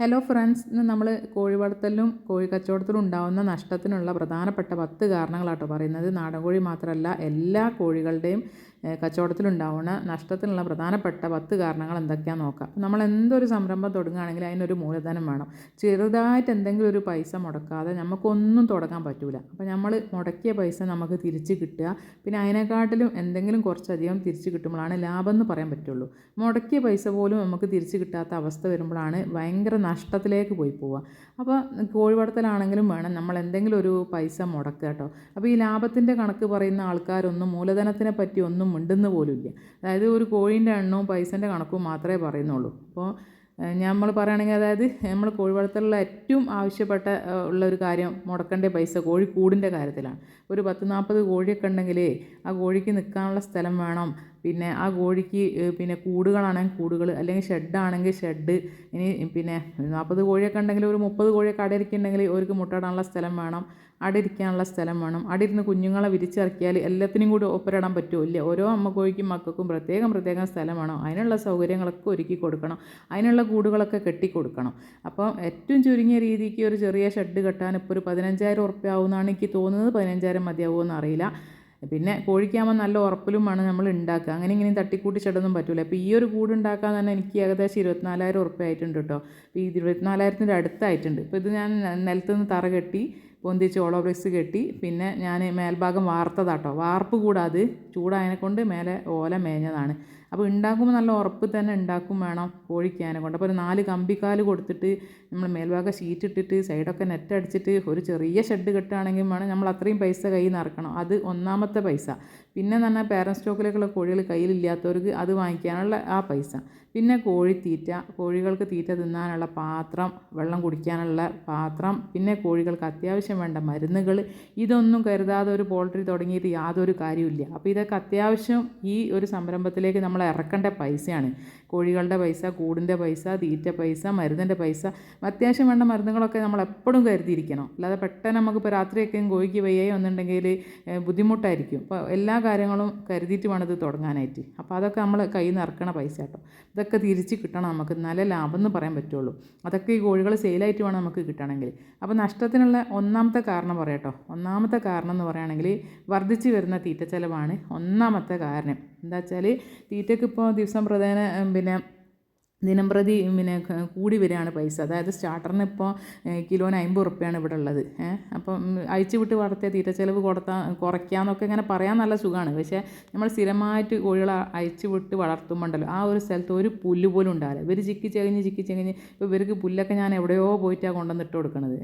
Hello friends ഇന്ന് നമ്മൾ കോഴി വളർത്തലിലും കോഴി കച്ചവടത്തിലും ഉണ്ടാകുന്ന നഷ്ടത്തിനുള്ള പ്രധാനപ്പെട്ട പത്ത് കാരണങ്ങളാട്ടോ പറയുന്നത്. നാടൻ കോഴി മാത്രമല്ല എല്ലാ കോഴികളുടെയും കച്ചവടത്തിലുണ്ടാവുന്ന നഷ്ടത്തിനുള്ള പ്രധാനപ്പെട്ട പത്ത് കാരണങ്ങൾ എന്തൊക്കെയാണെന്ന് നോക്കാം. നമ്മൾ എന്തൊരു സംരംഭം തുടങ്ങുകയാണെങ്കിൽ അതിനൊരു മൂലധനം വേണം. ചെറുതായിട്ട് എന്തെങ്കിലും ഒരു പൈസ മുടക്കാതെ നമുക്കൊന്നും തുടങ്ങാൻ പറ്റില്ല അപ്പോൾ നമ്മൾ മുടക്കിയ പൈസ നമുക്ക് തിരിച്ച് കിട്ടുക. പിന്നെ അതിനെക്കാട്ടിലും എന്തെങ്കിലും കുറച്ചധികം തിരിച്ച് കിട്ടുമ്പോഴാണ് ലാഭം എന്ന് പറയാൻ പറ്റുള്ളൂ. മുടക്കിയ പൈസ പോലും നമുക്ക് തിരിച്ച് കിട്ടാത്ത അവസ്ഥ വരുമ്പോഴാണ് ഭയങ്കര നഷ്ടത്തിലേക്ക് പോയി പോവുക. അപ്പോൾ കോഴിവളർത്തലാണെങ്കിലും വേണം നമ്മൾ എന്തെങ്കിലും ഒരു പൈസ മുടക്കുക കേട്ടോ. അപ്പോൾ ഈ ലാഭത്തിന്റെ കണക്ക് പറയുന്ന ആൾക്കാരൊന്നും മൂലധനത്തിനെ പറ്റി ഒന്നും മിണ്ടുന്ന പോലുമില്ല. അതായത് ഒരു കോഴീന്റെ എണ്ണവും പൈസന്റെ കണക്കും മാത്രമേ പറയുന്നുള്ളൂ. അപ്പോൾ നമ്മൾ പറയുകയാണെങ്കിൽ അതായത് നമ്മൾ കോഴി വളർത്തലുള്ള ഏറ്റവും ആവശ്യപ്പെട്ട ഉള്ള ഒരു കാര്യം മുടക്കേണ്ട പൈസ കോഴി കൂടിന്റെ കാര്യത്തിലാണ്. ഒരു പത്ത് നാൽപ്പത് കോഴിയൊക്കെ ഉണ്ടെങ്കിലേ ആ കോഴിക്ക് നിൽക്കാനുള്ള സ്ഥലം വേണം. പിന്നെ ആ കോഴിക്ക് പിന്നെ കൂടുകളാണെങ്കിൽ കൂടുകൾ അല്ലെങ്കിൽ ഷെഡാണെങ്കിൽ ഷെഡ് ഇനി പിന്നെ നാൽപ്പത് കോഴിയൊക്കെ ഉണ്ടെങ്കിൽ ഒരു മുപ്പത് കോഴിയൊക്കെ അടയിരിക്കുന്നുണ്ടെങ്കിൽ അവർക്ക് മുട്ടയിടാനുള്ള സ്ഥലം വേണം. അടയിരിക്കാനുള്ള സ്ഥലം വേണം. അടിയിരുന്ന് കുഞ്ഞുങ്ങളെ വിരിച്ചിറക്കിയാൽ എല്ലാത്തിനും കൂടി ഒപ്പരിടാൻ പറ്റുമോ? ഇല്ല. ഓരോ അമ്മ കോഴിക്കും മക്കൾക്കും പ്രത്യേകം പ്രത്യേകം സ്ഥലം വേണം. അതിനുള്ള സൗകര്യങ്ങളൊക്കെ ഒരുക്കി കൊടുക്കണം. അതിനുള്ള കൂടുകളൊക്കെ കെട്ടിക്കൊടുക്കണം അപ്പം ഏറ്റവും ചുരുങ്ങിയ രീതിക്ക് ഒരു ചെറിയ ഷെഡ് കെട്ടാൻ ഇപ്പോൾ ഒരു പതിനഞ്ചായിരം ഉറുപ്പ്യ ആവുമെന്നാണ് എനിക്ക് തോന്നുന്നത്. പതിനഞ്ചായിരം മതിയാവുമെന്ന് അറിയില്ല പിന്നെ കോഴിക്കാകുമ്പോൾ നല്ല ഉറപ്പിലും വേണം നമ്മൾ ഉണ്ടാക്കുക. അങ്ങനെ ഇങ്ങനെ തട്ടിക്കൂട്ടി ചെടൊന്നും പറ്റില്ല അപ്പോൾ ഈ ഒരു കൂട് ഉണ്ടാക്കാൻ തന്നെ എനിക്ക് ഏകദേശം ഇരുപത്തിനാലായിരം ഉറുപ്പ്യ ആയിട്ടുണ്ട് കേട്ടോ. അപ്പോൾ ഈ ഇരുപത്തിനാലായിരത്തിന്റെ അടുത്തായിട്ടുണ്ട്. ഇപ്പോൾ ഇത് ഞാൻ നിലത്തുനിന്ന് തറ കെട്ടി പൊന്തിച്ച് ഓളോ ബ്രിക്സ് കെട്ടി. പിന്നെ ഞാൻ മേൽഭാഗം വാർത്തതാട്ടോ. വാർപ്പ് കൂടാതെ ചൂടായതിനെ കൊണ്ട് മേലെ ഓല മേഞ്ഞതാണ്. അപ്പോൾ ഉണ്ടാക്കുമ്പോൾ നല്ല ഉറപ്പ് തന്നെ ഉണ്ടാക്കും വേണം കോഴിക്കാനെ കൊണ്ട്. അപ്പോൾ ഒരു നാല് കമ്പിക്കാൽ കൊടുത്തിട്ട് നമ്മൾ മേൽഭാഗം ഷീറ്റ് ഇട്ടിട്ട് സൈഡൊക്കെ നെറ്റ് അടിച്ചിട്ട് ഒരു ചെറിയ ഷെഡ് കെട്ടുകയാണെങ്കിൽ വേണം. നമ്മൾ അത്രയും പൈസ കയ്യിൽ നിന്ന് ഇറക്കണം അത് ഒന്നാമത്തെ പൈസ. പിന്നെ എന്ന് പറഞ്ഞാൽ പേരൻ സ്റ്റോക്കിലേക്കുള്ള കോഴികൾ കയ്യിലില്ലാത്തവർക്ക് അത് വാങ്ങിക്കാനുള്ള ആ പൈസ. പിന്നെ കോഴിത്തീറ്റ കോഴികൾക്ക് തീറ്റ തിന്നാനുള്ള പാത്രം വെള്ളം കുടിക്കാനുള്ള പാത്രം പിന്നെ കോഴികൾക്ക് അത്യാവശ്യം വേണ്ട മരുന്നുകൾ ഇതൊന്നും കരുതാതെ ഒരു പോൾട്രി തുടങ്ങിയിട്ട് യാതൊരു കാര്യമില്ല അപ്പോൾ ഇതൊക്കെ അത്യാവശ്യം ഈ ഒരു സംരംഭത്തിലേക്ക് നമ്മൾ ഇറക്കേണ്ട പൈസയാണ്. കോഴികളുടെ പൈസ കൂടിന്റെ പൈസ തീറ്റ പൈസ മരുന്നിന്റെ പൈസ അത്യാവശ്യം വേണ്ട മരുന്നുകളൊക്കെ നമ്മൾ എപ്പോഴും കരുതിയിരിക്കണം. അല്ലാതെ പെട്ടെന്ന് നമുക്കിപ്പോൾ രാത്രിയൊക്കെ കോഴിക്ക് വയ്യായി വന്നിട്ടുണ്ടെങ്കിൽ ബുദ്ധിമുട്ടായിരിക്കും. അപ്പോൾ എല്ലാ കാര്യങ്ങളും കരുതിയിട്ട് വേണം ഇത് തുടങ്ങാനായിട്ട്. അപ്പോൾ അതൊക്കെ നമ്മൾ കയ്യിൽ നിന്ന് ഇറക്കണ പൈസ കേട്ടോ. ഇതൊക്കെ തിരിച്ച് കിട്ടണം നമുക്ക്. നല്ല ലാഭം എന്ന് പറയാൻ പറ്റുള്ളൂ. അതൊക്കെ ഈ കോഴികൾ സെയിലായിട്ട് വേണം നമുക്ക് കിട്ടണമെങ്കിൽ. അപ്പോൾ നഷ്ടത്തിനുള്ള ഒന്നാമത്തെ കാരണം പറയാം കേട്ടോ. ഒന്നാമത്തെ കാരണം എന്ന് പറയുകയാണെങ്കിൽ വർദ്ധിച്ചു വരുന്ന തീറ്റ ചിലവാണ് ഒന്നാമത്തെ കാരണം. എന്താ വെച്ചാൽ തീറ്റയ്ക്ക് ഇപ്പോൾ ദിവസം പ്രധാന പിന്നെ ദിനം പ്രതി പിന്നെ കൂടി വരികയാണ് പൈസ. അതായത് സ്റ്റാർട്ടറിന് ഇപ്പോൾ കിലോന് അമ്പത് ഉറുപ്പ്യാണ് ഇവിടെ ഉള്ളത്. അപ്പം അഴിച്ചു വിട്ട് വളർത്തിയ തീറ്റ ചെലവ് കൊടുത്താൽ കുറയ്ക്കാന്നൊക്കെ ഇങ്ങനെ പറയാൻ നല്ല സുഖമാണ് പക്ഷേ നമ്മൾ സ്ഥിരമായിട്ട് കോഴികളെ അഴിച്ചു വിട്ട് വളർത്തുമ്പോണ്ടല്ലോ ആ ഒരു സ്ഥലത്ത് ഒരു പുല്ല് പോലും ഉണ്ടാവില്ല. ഇവർ ചിക്കി ചകഞ്ഞ് ചിക്കി ചകഞ്ഞ് ഇപ്പോൾ ഇവർക്ക് പുല്ലൊക്കെ ഞാൻ എവിടെയോ പോയിട്ടാണ് കൊണ്ടുവന്നിട്ട് കൊടുക്കുന്നത്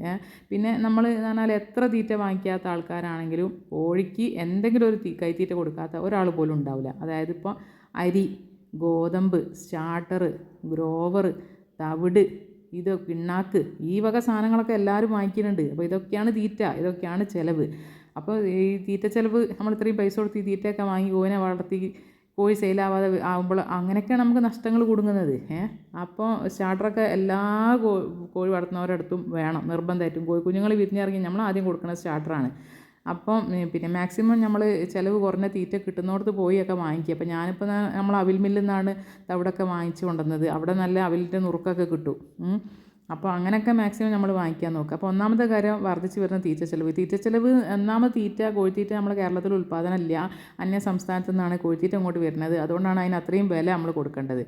പിന്നെ നമ്മൾ എന്ന് പറഞ്ഞാൽ എത്ര തീറ്റ വാങ്ങിക്കാത്ത ആൾക്കാരാണെങ്കിലും കോഴിക്ക് എന്തെങ്കിലും ഒരു കൈത്തീറ്റ കൊടുക്കാത്ത ഒരാൾ പോലും ഉണ്ടാവില്ല. അതായത് ഇപ്പോൾ അരി ഗോതമ്പ് സ്റ്റാർട്ടർ ഗ്രോവർ തവിട് ഇത് പിണ്ണാക്ക് ഈ വക സാധനങ്ങളൊക്കെ എല്ലാവരും വാങ്ങിക്കുന്നുണ്ട്. അപ്പോൾ ഇതൊക്കെയാണ് തീറ്റ ഇതൊക്കെയാണ് ചിലവ്. അപ്പോൾ ഈ തീറ്റ ചിലവ് നമ്മൾ ഇത്രയും പൈസ കൊടുത്ത് ഈ തീറ്റയൊക്കെ വാങ്ങി കോഴിനെ വളർത്തി കോഴി സെയിലാവാതെ ആകുമ്പോൾ അങ്ങനെയൊക്കെയാണ് നമുക്ക് നഷ്ടങ്ങൾ കൊടുക്കുന്നത് ഏഹ് അപ്പോൾ സ്റ്റാർട്ടറൊക്കെ എല്ലാ കോഴി വളർത്തുന്നവരുടെ അടുത്തും വേണം നിർബന്ധമായിട്ടും. കോഴി കുഞ്ഞുങ്ങൾ വിരിഞ്ഞിറങ്ങി നമ്മൾ ആദ്യം കൊടുക്കുന്ന സ്റ്റാർട്ടറാണ്. അപ്പം പിന്നെ മാക്സിമം നമ്മൾ ചിലവ് കുറഞ്ഞ തീറ്റ കിട്ടുന്നിടത്ത് പോയി ഒക്കെ വാങ്ങിക്കുക അപ്പം ഞാനിപ്പോൾ നമ്മൾ അവിൽ മില്ലിൽ നിന്നാണ് അവിടെയൊക്കെ വാങ്ങിച്ചു കൊണ്ടുവന്നത്. അവിടെ നല്ല അവിലിന്റെ നുറുക്കൊക്കെ കിട്ടും. അപ്പോൾ അങ്ങനെയൊക്കെ മാക്സിമം നമ്മൾ വാങ്ങിക്കാൻ നോക്കുക അപ്പോൾ ഒന്നാമത്തെ കാര്യം വർദ്ധിച്ച് വരുന്ന തീറ്റ ചിലവ്. തീറ്റ ചിലവ് ഒന്നാമത് തീറ്റ കോഴിത്തീറ്റ നമ്മൾ കേരളത്തിൽ ഉൽപ്പാദനമില്ല. അന്യ സംസ്ഥാനത്തു നിന്നാണ് കോഴിത്തീറ്റ അങ്ങോട്ട് വരുന്നത്. അതുകൊണ്ടാണ് അതിന് അത്രയും വില നമ്മൾ കൊടുക്കേണ്ടത്.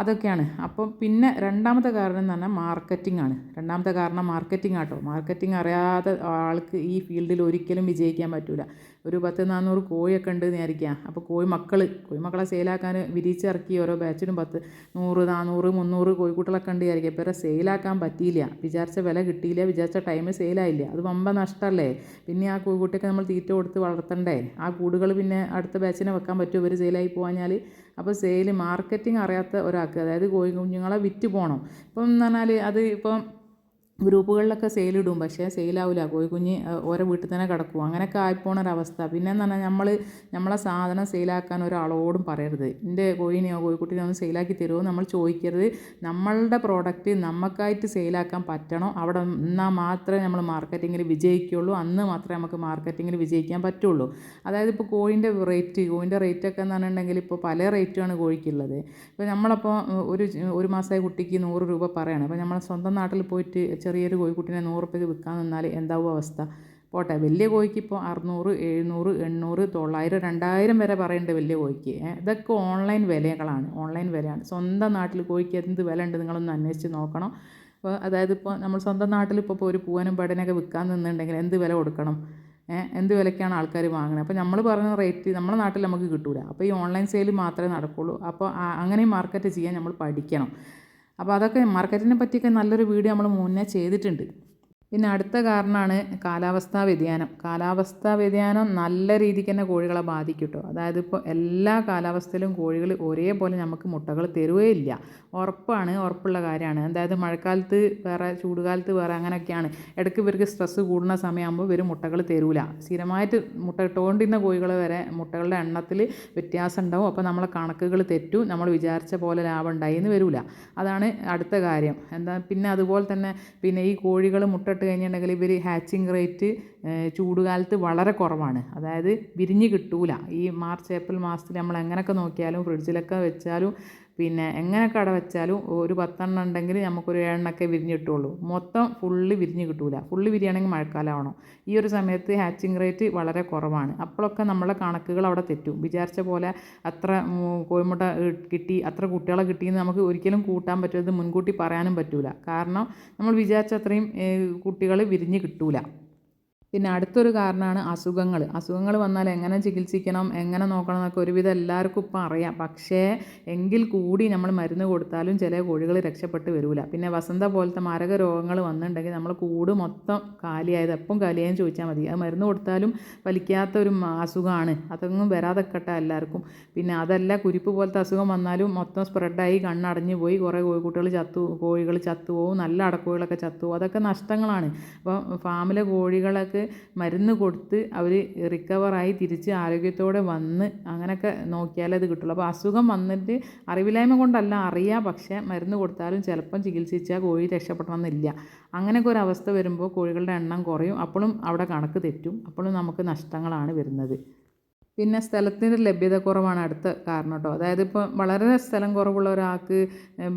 അതൊക്കെയാണ്. അപ്പം പിന്നെ രണ്ടാമത്തെ കാരണം എന്ന് പറഞ്ഞാൽ മാർക്കറ്റിംഗ് ആണ്. രണ്ടാമത്തെ കാരണം മാർക്കറ്റിംഗ് ആട്ടോ. മാർക്കറ്റിംഗ് അറിയാതെ ആൾക്ക് ഈ ഫീൽഡിൽ ഒരിക്കലും വിജയിക്കാൻ പറ്റില്ല ഒരു പത്ത് നാനൂറ് കോഴിയൊക്കെ ഉണ്ട് വിചാരിക്കാം അപ്പോൾ കോഴി മക്കൾ കോഴി മക്കളെ സെയിലാക്കാൻ വിരിച്ചിറക്കി ഓരോ ബാച്ചിനും പത്ത് നൂറ് നാനൂറ് മുന്നൂറ് കോഴിക്കുട്ടികളൊക്കെ ഉണ്ട് വിചാരിക്കുക. ഇവരെ സെയിലാക്കാൻ പറ്റിയില്ല. വിചാരിച്ച വില കിട്ടിയില്ല. വിചാരിച്ച ടൈമിൽ സെയിലായില്ല അത് വമ്പ നഷ്ടമല്ലേ പിന്നെ ആ കോഴിക്കുട്ടിയൊക്കെ നമ്മൾ തീറ്റ കൊടുത്ത് വളർത്തണ്ടേ? ആ കൂടുകൾ പിന്നെ അടുത്ത ബാച്ചിനെ വെക്കാൻ പറ്റുമോ? ഇവർ സെയിലായി പോകാഞ്ഞാൽ അപ്പോൾ സെയിൽ മാർക്കറ്റിംഗ് അറിയാത്ത ഒരാൾക്ക് അതായത് കോഴി കുഞ്ഞുങ്ങളെ വിറ്റ് പോകണം ഇപ്പം എന്ന് പറഞ്ഞാൽ അത് ഇപ്പം ഗ്രൂപ്പുകളിലൊക്കെ സെയിലിടും പക്ഷേ സെയിലാവില്ല കോഴിക്കുഞ്ഞ് കുഞ്ഞ് ഓരോ വീട്ടിൽ തന്നെ കിടക്കും. അങ്ങനെയൊക്കെ ആയിപ്പോണ ഒരവസ്ഥ പിന്നെ എന്ന് പറഞ്ഞാൽ നമ്മൾ നമ്മളെ സാധനം സെയിലാക്കാൻ ഒരാളോടും പറയരുത്. എന്റെ കോഴിനെയോ കോഴിക്കുട്ടിനെയോ ഒന്ന് സെയിലാക്കി തരുമോ നമ്മൾ ചോദിക്കരുത്. നമ്മളുടെ പ്രോഡക്റ്റ് നമുക്കായിട്ട് സെയിലാക്കാൻ പറ്റണം? അവിടെ എന്നാൽ മാത്രമേ നമ്മൾ മാർക്കറ്റിങ്ങിൽ വിജയിക്കുള്ളൂ. അന്ന് മാത്രമേ നമുക്ക് മാർക്കറ്റിങ്ങിൽ വിജയിക്കാൻ പറ്റുള്ളൂ. അതായത് ഇപ്പോൾ കോഴിന്റെ റേറ്റ് കോഴിന്റെ റേറ്റ് ഒക്കെ എന്ന് പറഞ്ഞിട്ടുണ്ടെങ്കിൽ ഇപ്പോൾ പല റേറ്റുമാണ് കോഴിക്കുള്ളത്. ഇപ്പോൾ നമ്മളപ്പോൾ ഒരു ഒരു മാസമായ കുട്ടിക്ക് നൂറ് രൂപ പറയണം. അപ്പോൾ നമ്മൾ സ്വന്തം നാട്ടിൽ പോയിട്ട് ചെറിയൊരു കോഴിക്കുട്ടിനെ നൂറ് റുപ്യക്ക് വിൽക്കാൻ നിന്നാൽ എന്താവും അവസ്ഥ? പോട്ടെ വലിയ കോഴിക്ക് ഇപ്പോൾ അറുന്നൂറ് എഴുന്നൂറ് എണ്ണൂറ് തൊള്ളായിരം രണ്ടായിരം വരെ പറയുന്നുണ്ട് വലിയ കോഴിക്ക്. ഇതൊക്കെ ഓൺലൈൻ വിലകളാണ് ഓൺലൈൻ വിലയാണ്. സ്വന്തം നാട്ടിൽ കോഴിക്ക് എന്ത് വില ഉണ്ട് നിങ്ങളൊന്ന് അന്വേഷിച്ച് നോക്കണം. അപ്പോൾ അതായത് ഇപ്പോൾ നമ്മൾ സ്വന്തം നാട്ടിൽ ഇപ്പോൾ ഇപ്പോൾ ഒരു പൂവനും പടനൊക്കെ വിൽക്കാൻ നിന്നുണ്ടെങ്കിൽ എന്ത് വില കൊടുക്കണം? എന്ത് വിലയ്ക്കാണ് ആൾക്കാർ വാങ്ങുന്നത് അപ്പോൾ നമ്മൾ പറഞ്ഞ റേറ്റ് നമ്മുടെ നാട്ടിൽ നമുക്ക് കിട്ടൂല. അപ്പോൾ ഈ ഓൺലൈൻ സെയിൽ മാത്രമേ നടക്കുള്ളൂ. അപ്പോൾ അങ്ങനെ മാർക്കറ്റ് ചെയ്യാൻ നമ്മൾ പഠിക്കണം. അപ്പോൾ അതൊക്കെ മാർക്കറ്റിനെ പറ്റിയൊക്കെ നല്ലൊരു വീഡിയോ നമ്മൾ മുന്നേ ചെയ്തിട്ടുണ്ട്. പിന്നെ അടുത്ത കാരണമാണ് കാലാവസ്ഥാ വ്യതിയാനം. കാലാവസ്ഥാ വ്യതിയാനം നല്ല രീതിക്ക് തന്നെ കോഴികളെ ബാധിക്കും കേട്ടോ അതായത് ഇപ്പോൾ എല്ലാ കാലാവസ്ഥയിലും കോഴികൾ ഒരേപോലെ നമുക്ക് മുട്ടകൾ തരുകയില്ല ഉറപ്പാണ് ഉറപ്പുള്ള കാര്യമാണ്. അതായത് മഴക്കാലത്ത് വേറെ ചൂടുകാലത്ത് വേറെ അങ്ങനെയൊക്കെയാണ്. ഇടയ്ക്ക് ഇവർക്ക് സ്ട്രെസ്സ് കൂടുന്ന സമയമാകുമ്പോൾ ഇവർ മുട്ടകൾ തരൂല. സ്ഥിരമായിട്ട് മുട്ട ഇട്ടുകൊണ്ടിരുന്ന കോഴികൾ വരെ മുട്ടകളുടെ എണ്ണത്തിൽ വ്യത്യാസം ഉണ്ടാവും. അപ്പോൾ നമ്മളെ കണക്കുകൾ തെറ്റും. നമ്മൾ വിചാരിച്ച പോലെ ലാഭം ഉണ്ടായി എന്ന് വരില്ല അതാണ് അടുത്ത കാര്യം. എന്താ പിന്നെ അതുപോലെ തന്നെ പിന്നെ ഈ കോഴികൾ മുട്ടയിട്ട് കഴിഞ്ഞിട്ടുണ്ടെങ്കിൽ ഇവർ ഹാച്ചിങ് റേറ്റ് ചൂടുകാലത്ത് വളരെ കുറവാണ്. അതായത് വിരിഞ്ഞ് കിട്ടൂല. ഈ മാർച്ച് ഏപ്രിൽ മാസത്തിൽ നമ്മൾ എങ്ങനെയൊക്കെ നോക്കിയാലും ഫ്രിഡ്ജിലൊക്കെ വെച്ചാലും പിന്നെ എങ്ങനെ കട വെച്ചാലും ഒരു പത്തെണ്ണം ഉണ്ടെങ്കിൽ നമുക്കൊരു ഏഴെണ്ണൊക്കെ വിരിഞ്ഞ് കിട്ടുള്ളൂ മൊത്തം ഫുള്ള് വിരിഞ്ഞ് കിട്ടൂല. ഫുള്ള് വിരിയണമെങ്കിൽ മഴക്കാലമാവണം. ഈ ഒരു സമയത്ത് ഹാച്ചിങ് റേറ്റ് വളരെ കുറവാണ്. അപ്പോഴൊക്കെ നമ്മളെ കണക്കുകൾ അവിടെ തെറ്റും. വിചാരിച്ച പോലെ അത്ര കോഴിമുട്ട കിട്ടി അത്ര കുട്ടികളെ കിട്ടിയെന്ന് നമുക്ക് ഒരിക്കലും കൂട്ടാൻ പറ്റരുത് മുൻകൂട്ടി പറയാനും പറ്റൂല. കാരണം നമ്മൾ വിചാരിച്ച അത്രയും കുട്ടികൾ വിരിഞ്ഞ് കിട്ടൂല. പിന്നെ അടുത്തൊരു കാരണമാണ് അസുഖങ്ങൾ. അസുഖങ്ങൾ വന്നാൽ എങ്ങനെ ചികിത്സിക്കണം എങ്ങനെ നോക്കണം എന്നൊക്കെ ഒരുവിധം എല്ലാവർക്കും ഇപ്പം അറിയാം. പക്ഷേ എങ്കിൽ കൂടി നമ്മൾ മരുന്ന് കൊടുത്താലും ചില കോഴികൾ രക്ഷപ്പെട്ട് വരില്ല പിന്നെ വസന്ത പോലത്തെ മാരക രോഗങ്ങൾ വന്നിട്ടുണ്ടെങ്കിൽ നമ്മൾ കൂട് മൊത്തം കാലിയായത് എപ്പം കാലിയായെന്ന് ചോദിച്ചാൽ മതി. അത് മരുന്ന് കൊടുത്താലും വലിക്കാത്ത ഒരു അസുഖമാണ്. അതൊന്നും വരാതെക്കട്ടെ എല്ലാവർക്കും. പിന്നെ അതല്ല കുരിപ്പ് പോലത്തെ അസുഖം വന്നാലും മൊത്തം സ്പ്രെഡായി കണ്ണടഞ്ഞു പോയി കുറേ കോഴിക്കുട്ടികൾ ചത്തു കോഴികൾ ചത്തുപോകും നല്ല അടക്കോഴികളൊക്കെ ചത്തുപോകും അതൊക്കെ നഷ്ടങ്ങളാണ്. അപ്പോൾ ഫാമിലെ കോഴികളൊക്കെ മരുന്ന് കൊടുത്ത് അവർ റിക്കവറായി തിരിച്ച് ആരോഗ്യത്തോടെ വന്ന് അങ്ങനെയൊക്കെ നോക്കിയാലേ അത് കിട്ടുള്ളൂ. അപ്പോൾ അസുഖം വന്നിട്ട് അറിവില്ലായ്മ കൊണ്ടല്ല അറിയാം. പക്ഷേ മരുന്ന് കൊടുത്താലും ചിലപ്പം ചികിത്സിച്ചാൽ കോഴി രക്ഷപ്പെടണമെന്നില്ല. അങ്ങനെയൊക്കെ ഒരു അവസ്ഥ വരുമ്പോൾ കോഴികളുടെ എണ്ണം കുറയും. അപ്പോഴും അവിടെ കണക്ക് തെറ്റും. അപ്പോഴും നമുക്ക് നഷ്ടങ്ങളാണ് വരുന്നത്. പിന്നെ സ്ഥലത്തിന്റെ ലഭ്യത കുറവാണ് അടുത്ത കാരണം കേട്ടോ. അതായത് ഇപ്പോൾ വളരെ സ്ഥലം കുറവുള്ള ഒരാൾക്ക്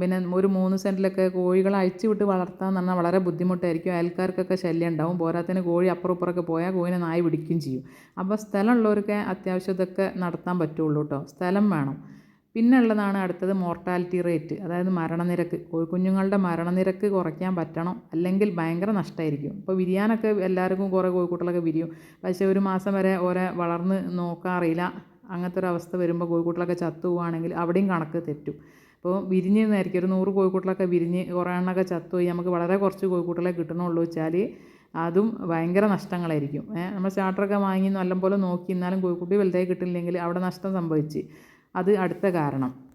പിന്നെ ഒരു മൂന്ന് സെന്റിലൊക്കെ കോഴികളെ അഴിച്ചു വിട്ട് വളർത്താൻ പറഞ്ഞാൽ വളരെ ബുദ്ധിമുട്ടായിരിക്കും. അയൽക്കാർക്കൊക്കെ ശല്യം ഉണ്ടാവും. പോരാത്തിന് കോഴി അപ്പുറം ഇപ്പുറമൊക്കെ പോയാൽ കോഴിനെ നായി പിടിക്കുകയും ചെയ്യും. അപ്പോൾ സ്ഥലമുള്ളവർക്ക് അത്യാവശ്യം ഇതൊക്കെ നടത്താൻ പറ്റുള്ളൂ കേട്ടോ. സ്ഥലം വേണം. പിന്നെ ഉള്ളതാണ് അടുത്തത് മോർട്ടാലിറ്റി റേറ്റ്. അതായത് മരണനിരക്ക്. കോഴിക്കുഞ്ഞുങ്ങളുടെ മരണനിരക്ക് കുറയ്ക്കാൻ പറ്റണം അല്ലെങ്കിൽ ഭയങ്കര നഷ്ടമായിരിക്കും ഇപ്പോൾ വിരിയാനൊക്കെ എല്ലാവർക്കും കുറേ കോഴിക്കുട്ടലൊക്കെ വിരിയും. പക്ഷേ ഒരു മാസം വരെ ഓരെ വളർന്ന് നോക്കാറില്ല അങ്ങനത്തെ ഒരു അവസ്ഥ വരുമ്പോൾ കോഴിക്കുട്ടലൊക്കെ ചത്തു പോവുകയാണെങ്കിൽ അവിടെയും കണക്ക് തെറ്റും. അപ്പോൾ വിരിഞ്ഞ് നിന്നായിരിക്കും ഒരു നൂറ് കോഴിക്കുട്ടലൊക്കെ വിരിഞ്ഞ് കുറേ എണ്ണമൊക്കെ ചത്തുപോയി നമുക്ക് വളരെ കുറച്ച് കോഴിക്കുട്ടികളെ കിട്ടണുള്ളൂ വെച്ചാൽ അതും ഭയങ്കര നഷ്ടങ്ങളായിരിക്കും. നമ്മൾ സ്റ്റാർട്ടറൊക്കെ വാങ്ങി നല്ലപോലെ നോക്കി എന്നാലും കോഴിക്കുട്ടി വലുതായി കിട്ടില്ലെങ്കിൽ അവിടെ നഷ്ടം സംഭവിച്ച്. അത് അടുത്ത കാരണം.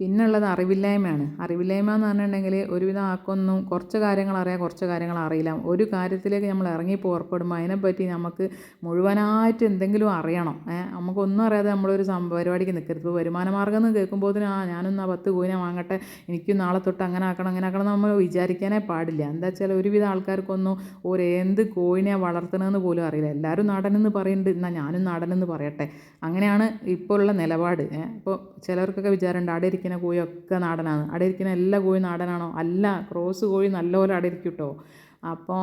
പിന്നുള്ളത് അറിവില്ലായ്മയാണ്. അറിവില്ലായ്മ എന്ന് പറഞ്ഞിട്ടുണ്ടെങ്കിൽ ഒരുവിധം ആൾക്കൊന്നും കുറച്ച് കാര്യങ്ങൾ അറിയാം കുറച്ച് കാര്യങ്ങൾ അറിയില്ല. ഒരു കാര്യത്തിലേക്ക് നമ്മൾ ഇറങ്ങി പുറപ്പെടുമ്പോൾ അതിനെപ്പറ്റി നമുക്ക് മുഴുവനായിട്ട് എന്തെങ്കിലും അറിയണം. നമുക്കൊന്നും അറിയാതെ നമ്മളൊരു പരിപാടിക്ക് നിൽക്കരുത് ഇപ്പോൾ വരുമാന മാർഗം എന്ന് കേൾക്കുമ്പോൾ ആ ഞാനൊന്ന് ആ പത്ത് കൂന വാങ്ങട്ടെ എനിക്കും നാളെ തൊട്ട് അങ്ങനെ ആക്കണം അങ്ങനെ ആക്കണം നമ്മൾ വിചാരിക്കാനേ പാടില്ല. എന്താ വെച്ചാൽ ഒരുവിധം ആൾക്കാർക്കൊന്നും ഒരു എന്ത് കോയിനെ വളർത്തണമെന്ന് പോലും അറിയില്ല. എല്ലാവരും നാടനെന്ന് പറയുന്നുണ്ട് എന്നാൽ ഞാനും നാടനെന്ന് പറയട്ടെ. അങ്ങനെയാണ് ഇപ്പോൾ ഉള്ള നിലപാട്. ഏഹ് ഇപ്പോൾ ചിലർക്കൊക്കെ വിചാരമുണ്ട് അവിടെ ഇരിക്കുന്ന കോഴിയൊക്കെ നാടനാണ്. അവിടെ ഇരിക്കുന്ന എല്ലാ കോഴി നാടനാണോ? അല്ല. ക്രോസ് കോഴി നല്ലപോലെ അവിടെ ഇരിക്കും കേട്ടോ. അപ്പോൾ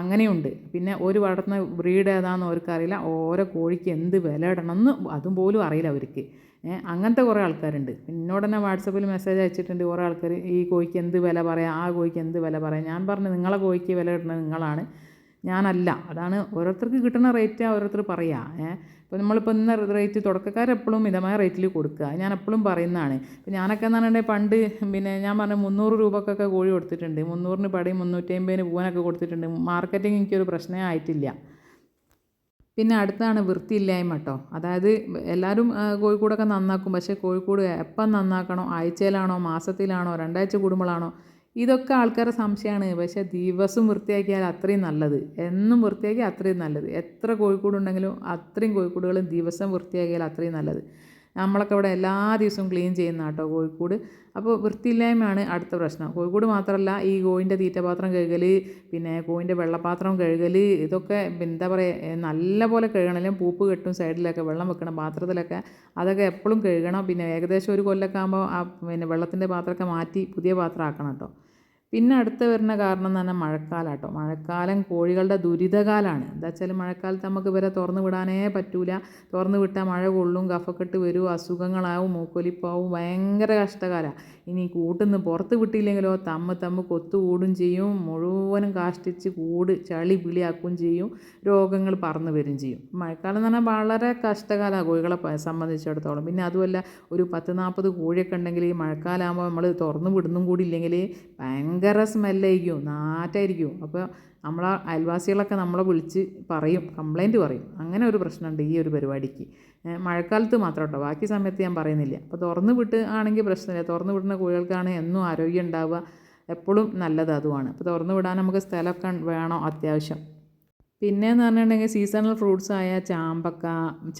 അങ്ങനെയുണ്ട്. പിന്നെ ഒരു വളർത്തുന്ന ബ്രീഡ് ഏതാണെന്ന് അവർക്കറിയില്ല. ഓരോ കോഴിക്ക് എന്ത് വില ഇടണമെന്ന് അതും പോലും അറിയില്ല അവർക്ക്. അങ്ങനത്തെ കുറേ ആൾക്കാരുണ്ട്. എന്നോട് തന്നെ വാട്സപ്പിൽ മെസ്സേജ് അയച്ചിട്ടുണ്ട് കുറേ ആൾക്കാർ ഈ കോഴിക്ക് എന്ത് വില പറയാം? ആ കോഴിക്ക് എന്ത് വില പറയാം? ഞാൻ പറഞ്ഞു നിങ്ങളെ കോഴിക്ക് വില ഇടുന്നത് നിങ്ങളാണ്. ഞാനല്ല. അതാണ് ഓരോരുത്തർക്ക് കിട്ടുന്ന റേറ്റ് ഓരോരുത്തർ പറയുക ഏഹ് ഇപ്പോൾ നമ്മളിപ്പോൾ ഇന്ന റേറ്റ് തുടക്കക്കാരെപ്പോഴും മിതമായ റേറ്റിൽ കൊടുക്കുക. ഞാൻ എപ്പോഴും പറയുന്നതാണ്. ഇപ്പോൾ ഞാനൊക്കെ എന്ന് പറഞ്ഞിട്ടുണ്ടെങ്കിൽ പണ്ട് പിന്നെ ഞാൻ പറഞ്ഞ മുന്നൂറ് രൂപക്കൊക്കെ കോഴി കൊടുത്തിട്ടുണ്ട്. മുന്നൂറിന് പടയും മുന്നൂറ്റി അമ്പതിന് പൂവനൊക്കെ കൊടുത്തിട്ടുണ്ട്. മാർക്കറ്റിംഗ് എനിക്കൊരു പ്രശ്നമേ ആയിട്ടില്ല. പിന്നെ അടുത്താണ് വൃത്തിയില്ലായ്മ കേട്ടോ അതായത് എല്ലാവരും കോഴിക്കൂടൊക്കെ നന്നാക്കും. പക്ഷേ കോഴിക്കൂട് എപ്പം നന്നാക്കണോ? ആഴ്ചയിലാണോ? മാസത്തിലാണോ? രണ്ടാഴ്ച കൂടുമ്പോഴാണോ? ഇതൊക്കെ ആൾക്കാരുടെ സംശയമാണ്. പക്ഷേ ദിവസം വൃത്തിയാക്കിയാൽ അത്രയും നല്ലത്. എന്നും വൃത്തിയാക്കിയാൽ അത്രയും നല്ലത്. എത്ര കോഴിക്കൂടുണ്ടെങ്കിലും അത്രയും കോഴിക്കൂടുകളും ദിവസം വൃത്തിയാക്കിയാൽ അത്രയും നല്ലത്. നമ്മളൊക്കെ ഇവിടെ എല്ലാ ദിവസവും ക്ലീൻ ചെയ്യുന്ന കേട്ടോ കോഴിക്കൂട്. അപ്പോൾ വൃത്തിയില്ലായ്മയാണ് അടുത്ത പ്രശ്നം. കോഴിക്കൂട് മാത്രമല്ല ഈ കോഴിന്റെ തീറ്റപാത്രം കഴുകൽ പിന്നെ കോഴിന്റെ വെള്ളപാത്രം കഴുകൽ ഇതൊക്കെ എന്താ പറയുക നല്ല പോലെ കഴുകണം പൂപ്പ് കെട്ടും സൈഡിലൊക്കെ വെള്ളം വെക്കണം പാത്രത്തിലൊക്കെ അതൊക്കെ എപ്പോഴും കഴുകണം. പിന്നെ ഏകദേശം ഒരു കൊല്ലമൊക്കെ ആകുമ്പോൾ ആ പിന്നെ വെള്ളത്തിന്റെ പാത്രമൊക്കെ മാറ്റി പുതിയ പാത്രം ആക്കണം കേട്ടോ. പിന്നെ അടുത്ത് വരുന്ന കാരണം എന്ന് പറഞ്ഞാൽ മഴക്കാലം കേട്ടോ മഴക്കാലം കോഴികളുടെ ദുരിതകാലമാണ് എന്താ വെച്ചാൽ മഴക്കാലത്ത് നമുക്ക് വരെ തുറന്ന് വിടാനേ പറ്റൂല. തുറന്ന് വിട്ടാൽ മഴ കൊള്ളും കഫക്കെട്ട് വരും അസുഖങ്ങളാവും മൂക്കൊലിപ്പാവും ഭയങ്കര കഷ്ടകാലമാണ് ഇനി കൂട്ടുന്ന് പുറത്ത് വിട്ടില്ലെങ്കിലോ തമ്മ് തമ്മ് കൊത്തു കൂടും ചെയ്യും. മുഴുവനും കാഷ്ടിച്ച് കൂട് ചളി പിളിയാക്കുകയും ചെയ്യും. രോഗങ്ങൾ പറന്ന് വരും ചെയ്യും. മഴക്കാലം എന്ന് പറഞ്ഞാൽ വളരെ കഷ്ടകാലമാണ് കോഴികളെ സംബന്ധിച്ചിടത്തോളം. പിന്നെ അതുമല്ല ഒരു പത്ത് നാൽപ്പത് കോഴിയൊക്കെ ഉണ്ടെങ്കിൽ ഈ മഴക്കാലമാകുമ്പോൾ നമ്മൾ തുറന്ന് വിടുന്നും കൂടി ഇല്ലെങ്കിൽ ഭയങ്കര സ്മെല്ലായിരിക്കും നാറ്റായിരിക്കും. അപ്പോൾ നമ്മളെ അയൽവാസികളൊക്കെ നമ്മളെ വിളിച്ച് പറയും കംപ്ലൈന്റ് പറയും. അങ്ങനെ ഒരു പ്രശ്നമുണ്ട് ഈ ഒരു പരിപാടിക്ക്. മഴക്കാലത്ത് മാത്രം കേട്ടോ ബാക്കി സമയത്ത് ഞാൻ പറയുന്നില്ല. അപ്പോൾ തുറന്ന് വിട്ട് ആണെങ്കിൽ പ്രശ്നമില്ല. തുറന്ന് വിടുന്ന കോഴികൾക്കാണ് എന്നും ആരോഗ്യം ഉണ്ടാവുക. എപ്പോഴും നല്ലത് അതുമാണ്. അപ്പോൾ തുറന്ന് വിടാൻ നമുക്ക് സ്ഥലമൊക്കെ വേണം അത്യാവശ്യം. പിന്നെയെന്ന് പറഞ്ഞിട്ടുണ്ടെങ്കിൽ സീസണൽ ഫ്രൂട്ട്സ് ആയ ചാമ്പക്ക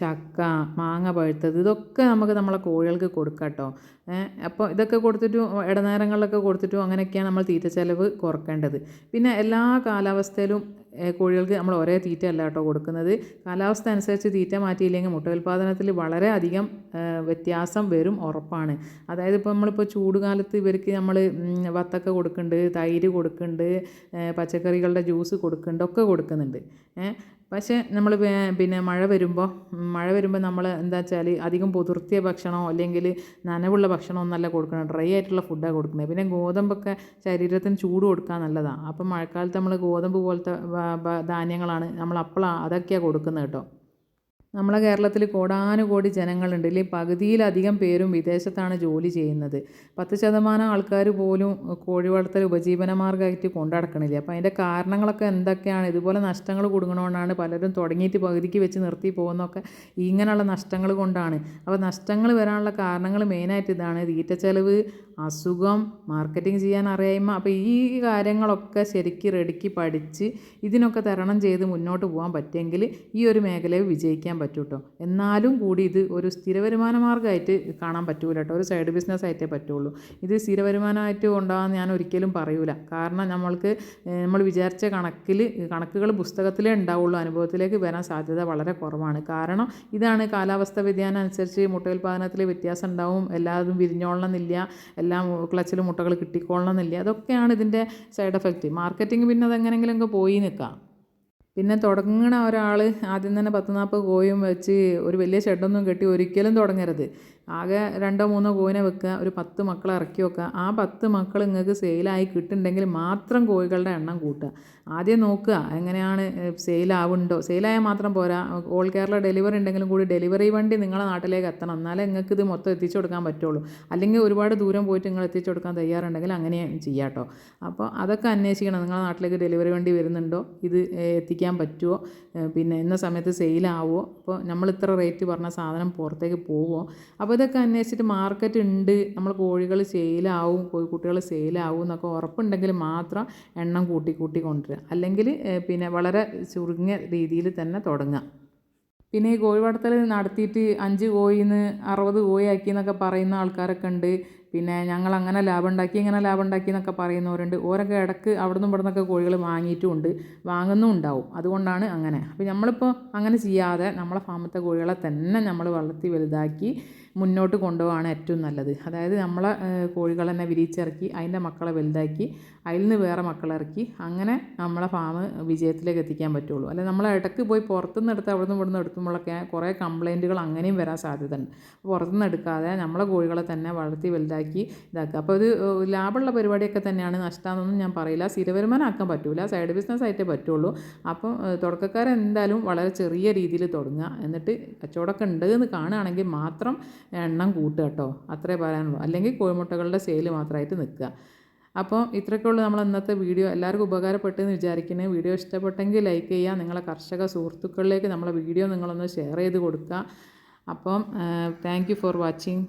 ചക്ക മാങ്ങ പഴുത്തത് ഇതൊക്കെ നമുക്ക് നമ്മളെ കോഴികൾക്ക് കൊടുക്കാം കേട്ടോ. അപ്പോൾ ഇതൊക്കെ കൊടുത്തിട്ടും ഇടനേരങ്ങളിലൊക്കെ കൊടുത്തിട്ടും അങ്ങനെയൊക്കെയാണ് നമ്മൾ തീറ്റ ചെലവ് കുറക്കേണ്ടത്. പിന്നെ എല്ലാ കാലാവസ്ഥയിലും കോഴികൾക്ക് നമ്മൾ ഒരേ തീറ്റ അല്ല കേട്ടോ കൊടുക്കുന്നത്. കാലാവസ്ഥ അനുസരിച്ച് തീറ്റ മാറ്റിയില്ലെങ്കിൽ മുട്ട ഉൽപ്പാദനത്തിൽ വളരെ അധികം വ്യത്യാസം വരും ഉറപ്പാണ്. അതായത് ഇപ്പോൾ നമ്മളിപ്പോൾ ചൂട് കാലത്ത് ഇവർക്ക് നമ്മൾ വത്തക്ക കൊടുക്കുന്നുണ്ട് തൈര് കൊടുക്കുന്നുണ്ട് പച്ചക്കറികളുടെ ജ്യൂസ് കൊടുക്കുന്നുണ്ട് ഒക്കെ കൊടുക്കുന്നുണ്ട്. പക്ഷേ നമ്മൾ പിന്നെ മഴ വരുമ്പോൾ മഴ വരുമ്പോൾ നമ്മൾ എന്താ വെച്ചാൽ അധികം പുതിർത്തിയ ഭക്ഷണമോ അല്ലെങ്കിൽ നനവുള്ള ഭക്ഷണമോ ഒന്നല്ല കൊടുക്കണം ഡ്രൈ ആയിട്ടുള്ള ഫുഡാണ് കൊടുക്കുന്നത്. പിന്നെ ഗോതമ്പൊക്കെ ശരീരത്തിന് ചൂട് കൊടുക്കാൻ നല്ലതാണ്. അപ്പം മഴക്കാലത്ത് നമ്മൾ ഗോതമ്പ് പോലത്തെ ധാന്യങ്ങളാണ് നമ്മൾ അപ്പോഴാണ് അതൊക്കെയാണ് കൊടുക്കുന്നത് കേട്ടോ. നമ്മളെ കേരളത്തിൽ കോടാനുകോടി ജനങ്ങളുണ്ട്. ഇല്ലെങ്കിൽ പകുതിയിലധികം പേരും വിദേശത്താണ് ജോലി ചെയ്യുന്നത്. പത്ത് ശതമാനം ആൾക്കാർ പോലും കോഴി വളർത്തൽ ഉപജീവന മാർഗമായിട്ട് കൊണ്ടുനടക്കണില്ല അപ്പോൾ അതിന്റെ കാരണങ്ങളൊക്കെ എന്തൊക്കെയാണ്? ഇതുപോലെ നഷ്ടങ്ങൾ കൊടുക്കണോണ്ടാണ് പലരും തുടങ്ങിയിട്ട് പകുതിക്ക് വെച്ച് നിർത്തി പോകുന്നതൊക്കെ ഇങ്ങനെയുള്ള നഷ്ടങ്ങൾ കൊണ്ടാണ്. അപ്പോൾ നഷ്ടങ്ങൾ വരാനുള്ള കാരണങ്ങൾ മെയിനായിട്ട് ഇതാണ്. തീറ്റ ചെലവ് അസുഖം മാർക്കറ്റിംഗ് ചെയ്യാൻ അറിയായ്മ. അപ്പോൾ ഈ കാര്യങ്ങളൊക്കെ ശരിക്ക് റെഡിക്ക് പഠിച്ച് ഇതിനൊക്കെ തരണം ചെയ്ത് മുന്നോട്ട് പോകാൻ പറ്റുമെങ്കിൽ ഈ ഒരു മേഖലയിൽ വിജയിക്കാൻ പറ്റും കേട്ടോ എന്നാലും കൂടി ഇത് ഒരു സ്ഥിര വരുമാന മാർഗമായിട്ട് കാണാൻ പറ്റൂല കേട്ടോ. ഒരു സൈഡ് ബിസിനസ് ആയിട്ടേ പറ്റുള്ളൂ. ഇത് സ്ഥിര വരുമാനമായിട്ട് ഉണ്ടാകാൻ ഞാൻ ഒരിക്കലും പറയൂല. കാരണം നമ്മൾക്ക് നമ്മൾ വിചാരിച്ച കണക്കിൽ കണക്കുകൾ പുസ്തകത്തിലേ ഉണ്ടാവുള്ളൂ. അനുഭവത്തിലേക്ക് വരാൻ സാധ്യത വളരെ കുറവാണ്. കാരണം ഇതാണ് കാലാവസ്ഥ വ്യതിയാനം അനുസരിച്ച് മുട്ടയുൽപാദനത്തിൽ വ്യത്യാസം ഉണ്ടാവും. എല്ലാതും വിരിഞ്ഞോളണമെന്നില്ല. എല്ലാം ക്ലച്ചിൽ മുട്ടകൾ കിട്ടിക്കോളണമെന്നില്ല. അതൊക്കെയാണ് ഇതിന്റെ സൈഡ് എഫക്റ്റ്. മാർക്കറ്റിംഗ് പിന്നെ അതെങ്ങനെയെങ്കിലുമൊക്കെ പോയി നിൽക്കാം. പിന്നെ തുടങ്ങണ ഒരാൾ ആദ്യം തന്നെ പത്ത് നാൽപ്പത് കോയും വെച്ച് ഒരു വലിയ ഷെഡൊന്നും കെട്ടി ഒരിക്കലും തുടങ്ങരുത്. ആകെ രണ്ടോ മൂന്നോ കോയിനെ വെക്കുക ഒരു പത്ത് മക്കളെ ഇറക്കി വെക്കുക. ആ പത്ത് മക്കൾ നിങ്ങൾക്ക് സെയിലായി കിട്ടുന്നുണ്ടെങ്കിൽ മാത്രം കോഴികളുടെ എണ്ണം കൂട്ടുക. ആദ്യം നോക്കുക എങ്ങനെയാണ് സെയിലാവുണ്ടോ? സെയിലായാൽ മാത്രം പോരാ. ഓൾ കേരള ഡെലിവറി ഉണ്ടെങ്കിലും കൂടി ഡെലിവറി വണ്ടി നിങ്ങളെ നാട്ടിലേക്ക് എത്തണം. എന്നാലേ നിങ്ങൾക്ക് ഇത് മൊത്തം എത്തിച്ചു കൊടുക്കാൻ പറ്റുള്ളൂ. അല്ലെങ്കിൽ ഒരുപാട് ദൂരം പോയിട്ട് നിങ്ങൾ എത്തിച്ചു കൊടുക്കാൻ തയ്യാറുണ്ടെങ്കിൽ അങ്ങനെ ചെയ്യാം കേട്ടോ അപ്പോൾ അതൊക്കെ അന്വേഷിക്കണം. നിങ്ങളെ നാട്ടിലേക്ക് ഡെലിവറി വണ്ടി വരുന്നുണ്ടോ? ഇത് ഏഹ്, എത്തിക്കാൻ പറ്റുമോ പിന്നെ ഇന്ന സമയത്ത് സെയിലാവുമോ അപ്പോൾ നമ്മൾ ഇത്ര റേറ്റ് പറഞ്ഞ സാധനം പുറത്തേക്ക് പോവുമോ അപ്പോൾ ഇതൊക്കെ അന്വേഷിച്ചിട്ട് മാർക്കറ്റ് ഉണ്ട് നമ്മൾ കോഴികൾ സെയിലാവും കോഴിക്കുട്ടികൾ സെയിലാവും എന്നൊക്കെ ഉറപ്പുണ്ടെങ്കിൽ മാത്രം എണ്ണം കൂട്ടി കൂട്ടി കൊണ്ടുവരിക. അല്ലെങ്കിൽ പിന്നെ വളരെ ചുരുങ്ങിയ രീതിയിൽ തന്നെ തുടങ്ങുക. പിന്നെ ഈ കോഴി വളർത്തൽ നടത്തിയിട്ട് അഞ്ച് കോഴിന്ന് അറുപത് കോഴി ആക്കി എന്നൊക്കെ പറയുന്ന ആൾക്കാരൊക്കെ ഉണ്ട്. പിന്നെ ഞങ്ങൾ അങ്ങനെ ലാഭം ഉണ്ടാക്കി ഇങ്ങനെ ലാഭം ഉണ്ടാക്കി എന്നൊക്കെ പറയുന്നവരുണ്ട്. ഓരൊക്കെ ഇടയ്ക്ക് അവിടെ നിന്നും ഇവിടെ നിന്നൊക്കെ കോഴികൾ വാങ്ങിയിട്ടുമുണ്ട് വാങ്ങുന്നും ഉണ്ടാവും അതുകൊണ്ടാണ് അങ്ങനെ. അപ്പോൾ നമ്മളിപ്പോൾ അങ്ങനെ ചെയ്യാതെ നമ്മളെ ഫാമത്തെ കോഴികളെ തന്നെ നമ്മൾ വളർത്തി വലുതാക്കി മുന്നോട്ട് കൊണ്ടുപോകാണ് ഏറ്റവും നല്ലത്. അതായത് നമ്മളെ കോഴികളെന്നെ വിരിയിച്ചിറക്കി അതിന്റെ മക്കളെ വലുതാക്കി അതിൽ നിന്ന് വേറെ മക്കളെ ഇറക്കി അങ്ങനെ നമ്മളെ ഫാം വിജയത്തിലേക്ക് എത്തിക്കാൻ പറ്റുള്ളൂ. അല്ലെങ്കിൽ നമ്മളെ ഇടയ്ക്ക് പോയി പുറത്തുനിന്ന് എടുത്ത് അവിടെ നിന്ന് ഇവിടെ നിന്ന് എടുക്കുമ്പോഴൊക്കെ കുറേ കംപ്ലൈന്റുകൾ അങ്ങനെയും വരാൻ സാധ്യത ഉണ്ട് പുറത്തുനിന്ന് എടുക്കാതെ നമ്മളെ കോഴികളെ തന്നെ വളർത്തി വലുതാക്കി ഇതാക്കുക. അപ്പോൾ ഇത് ലാഭമുള്ള പരിപാടിയൊക്കെ തന്നെയാണ്. നഷ്ടമെന്നൊന്നും ഞാൻ പറയില്ല. സ്ഥിരവരുമാനമാക്കാൻ പറ്റില്ല സൈഡ് ബിസിനസ് ആയിട്ടേ പറ്റുള്ളൂ. അപ്പം തുടക്കക്കാരെന്തായാലും വളരെ ചെറിയ രീതിയിൽ തുടങ്ങുക. എന്നിട്ട് കച്ചവടമൊക്കെ ഉണ്ട് എന്ന് കാണുകയാണെങ്കിൽ മാത്രം എണ്ണം കൂട്ടുക കേട്ടോ. അത്രേ പറയാനുള്ളൂ. അല്ലെങ്കിൽ കോഴിമുട്ടകളുടെ സെയിൽ മാത്രമായിട്ട് നിൽക്കുക. അപ്പോൾ ഇത്രയൊക്കെ ഉള്ളൂ നമ്മൾ ഇന്നത്തെ വീഡിയോ. എല്ലാവർക്കും ഉപകാരപ്പെട്ടെന്ന് വിചാരിക്കുന്നത് വീഡിയോ ഇഷ്ടപ്പെട്ടെങ്കിൽ ലൈക്ക് ചെയ്യുക. നിങ്ങളെ കർഷക സുഹൃത്തുക്കളിലേക്ക് നമ്മളെ വീഡിയോ നിങ്ങളൊന്ന് ഷെയർ ചെയ്ത് കൊടുക്കുക. അപ്പം താങ്ക് ഫോർ വാച്ചിങ്